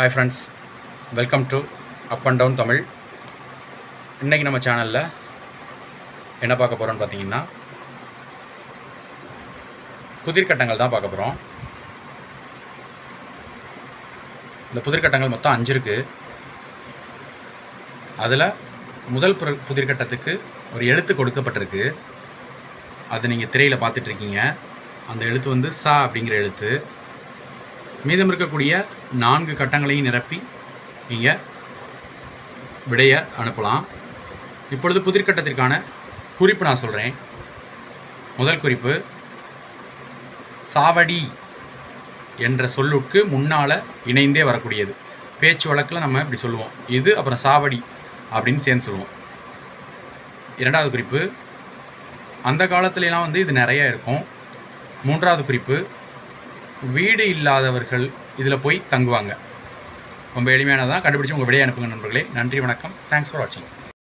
Hi friends welcome to up and down Tamil இன்றைக்கி நம்ம சேனலில் என்ன பார்க்க போகிறோம்னு பார்த்தீங்கன்னா புதிர்கட்டங்கள் தான் பார்க்க போகிறோம் இந்த புதிர்கட்டங்கள் மொத்தம் அஞ்சு இருக்குது அதில் முதல் புற புதிர்கட்டத்துக்கு ஒரு எழுத்து கொடுக்கப்பட்டிருக்கு. அது நீங்கள் திரையில் பார்த்துட்ருக்கீங்க அந்த எழுத்து வந்து சா அப்படிங்கிற எழுத்து. மீதம் இருக்கக்கூடிய நான்கு கட்டங்களையும் நிரப்பி நீங்கள் விடையை அனுப்பலாம். இப்பொழுது புதிர்கட்டத்திற்கான குறிப்பு நான் சொல்கிறேன் முதல் குறிப்பு சாவடி என்ற சொல்லுக்கு முன்னால் இணைந்தே வரக்கூடியது. பேச்சு வழக்கில் நம்ம இப்படி சொல்லுவோம். இது அப்புறம் சாவடி அப்படின்னு சேர்ந்து சொல்லுவோம். இரண்டாவது குறிப்பு அந்த காலத்துலலாம் வந்து இது நிறைய இருக்கும். மூன்றாவது குறிப்பு வீடு இல்லாதவர்கள் இதில் போய் தங்குவாங்க. ரொம்ப எளிமையானதான் கண்டுபிடிச்சி உங்கள் விடையை அனுப்புங்க நண்பர்களே. நன்றி வணக்கம். தேங்க்ஸ் ஃபார் வாட்சிங்